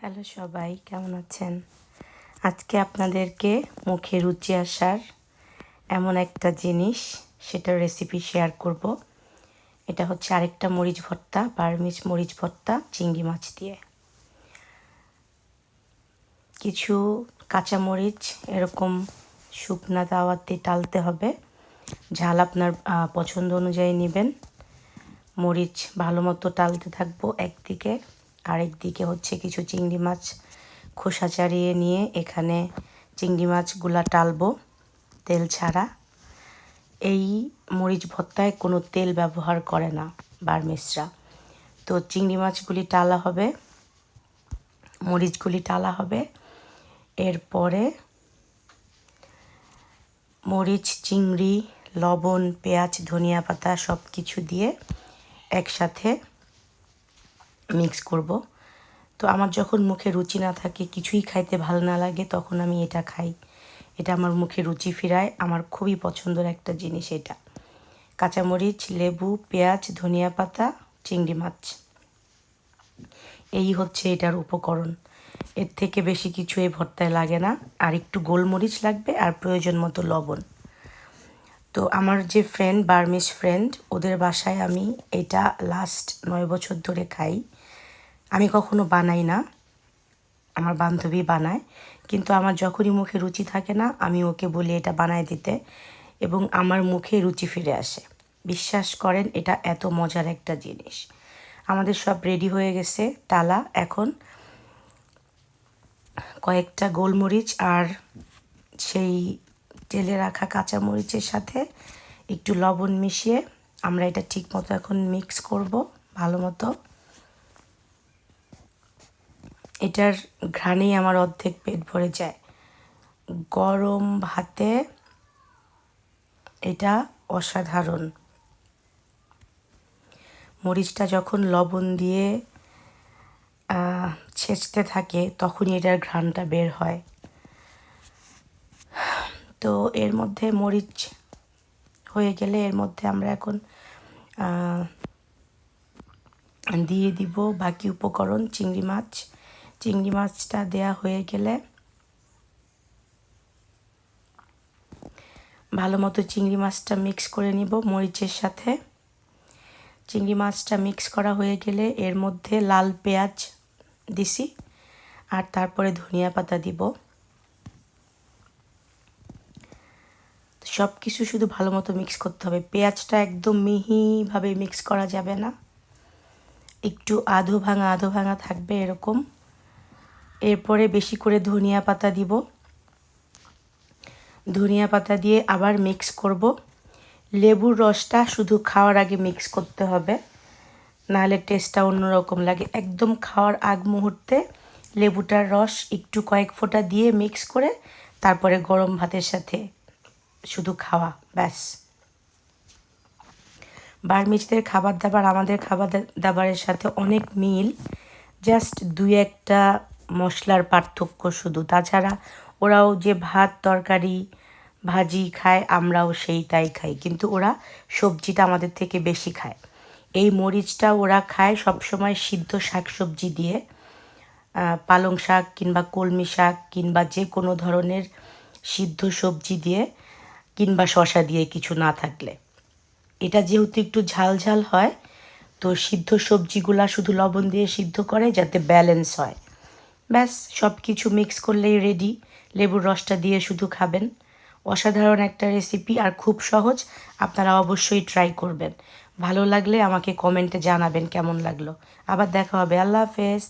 Hello সবাই, কেমন আছেন? আজকে আপনাদেরকে মুখে রুচি আসার এমন একটা জিনিস, সেটার রেসিপি শেয়ার করব। এটা হচ্ছে আরেকটা মরিচ ভর্তা বারমিচ মরিচ ভর্তা, চিংড়ি মাছ দিয়ে। কিছু কাঁচা মরিচ, এরকম শুকনা দাওয়াতে টালতে হবে। ঝাল আপনার পছন্দ অনুযায়ী নেবেন। মরিচ ভালো মতো টালতে থাকব একদিকে। আরেক দিকে হচ্ছে কিছু চিংড়ি মাছ খোসা ছাড়িয়ে নিয়ে এখানে চিংড়ি মাছগুলা টালবো তেল ছাড়া। এই মরিচ ভর্তায় কোনো তেল ব্যবহার করে না বার্মিসরা। তো চিংড়ি মাছগুলি টালা হবে, মরিচগুলি টালা হবে। এরপরে মরিচ, চিংড়ি, লবণ, পেঁয়াজ, ধনিয়া পাতা সব কিছু দিয়ে একসাথে মিক্স করব। তো আমার যখন মুখে রুচি না থাকে, কিছুই খাইতে ভালো না লাগে, তখন আমি এটা খাই। এটা আমার মুখে রুচি ফিরায়। আমার খুবই পছন্দের একটা জিনিস এটা। কাঁচামরিচ, লেবু, পেঁয়াজ, ধনিয়া পাতা, চিংড়ি মাছ। এই হচ্ছে এটার উপকরণ। এর থেকে বেশি কিছু এই ভর্তায় লাগে না। আর একটু গোলমরিচ লাগবে, আর প্রয়োজন মতো লবণ। তো আমার যে ফ্রেন্ড বার্মিস ফ্রেন্ড ওদের বাসায় আমি এটা লাস্ট নয় বছর ধরে খাই। আমি কখনো বানাই না। আমার বান্ধবী বানায়। কিন্তু আমার যখনই মুখে রুচি থাকে না, আমি ওকে বলি এটা বানায় দিতে। এবং আমার মুখে রুচি ফিরে আসে। বিশ্বাস করেন, এটা এত মজার একটা জিনিস। আমাদের সব রেডি হয়ে গেছে টালা এখন। কয়েকটা গোলমরিচ আর সেই তেলে রাখা কাঁচা মরিচের সাথে একটু লবণ মিশিয়ে আমরা এটা ঠিক মতো এখন মিক্স করব, ভালো মতো। এটার ঘ্রাণেই আমার অর্ধেক পেট ভরে যায়। গরম ভাতে এটা অসাধারণ। মরিচটা যখন লবণ দিয়ে ছেঁচতে থাকে, তখনই এটার ঘ্রাণটা বের হয়। তো এর মধ্যে মরিচ হয়ে গেলে এর মধ্যে আমরা এখন দিয়ে দিব বাকি উপকরণ, চিংড়ি মাছ। চিংড়ি মাছটা দেয়া হয়ে গেলে ভালো মতো চিংড়ি মাছটা মিক্স করে নিব মরিচের সাথে। চিংড়ি মাছটা মিক্স করা হয়ে গেলে এর মধ্যে লাল পেঁয়াজ দিছি, আর তারপরে ধনিয়া পাতা দিব। সব কিছু শুধু ভালো মতো মিক্স করতে হবে। পেঁয়াজটা একদম মিহিভাবে মিক্স করা যাবে না। একটু আধো ভাঙা আধো ভাঙা থাকবে এরকম। এরপরে বেশি করে ধনিয়া পাতা দিব। ধনিয়া পাতা দিয়ে আবার মিক্স করব। লেবুর রসটা শুধু খাওয়ার আগে মিক্স করতে হবে। নাহলে টেস্টটা অন্যরকম লাগে। একদম খাওয়ার আগ মুহূর্তে লেবুটার রস একটু কয়েক ফোঁটা দিয়ে মিক্স করে তারপরে গরম ভাতের সাথে শুধু খাওয়া, ব্যাস। বার্মিজদের খাবার দাবার, আমাদের খাবার দাবারের সাথে অনেক মিল। জাস্ট দুই একটা মশলার পার্থক্য শুধু। তাছাড়া ওরাও যে ভাত, তরকারি, ভাজি খায়, আমরাও সেই তাই খাই। কিন্তু ওরা সবজিটা আমাদের থেকে বেশি খায়। এই মরিচটা ওরা খায় সবসময় সিদ্ধ শাক সবজি দিয়ে পালং শাক কিংবা কলমি শাক কিংবা যে কোনো ধরনের সিদ্ধ সবজি দিয়ে। কিংবা শশা দিয়ে কিছু না থাকলে। এটা যেহেতু একটু ঝাল ঝাল হয়, তো সিদ্ধ সবজিগুলা শুধু লবণ দিয়ে সিদ্ধ করে যাতে ব্যালেন্স হয়। ব্যাস সব কিছু মিক্স করলেই রেডি লেবুর রসটা দিয়ে শুধু খাবেন। অসাধারণ একটা রেসিপি আর খুব সহজ, আপনারা অবশ্যই ট্রাই করবেন। ভালো লাগলে আমাকে কমেন্টে জানাবেন কেমন লাগল। আবার দেখা হবে। আল্লাহ হাফেজ।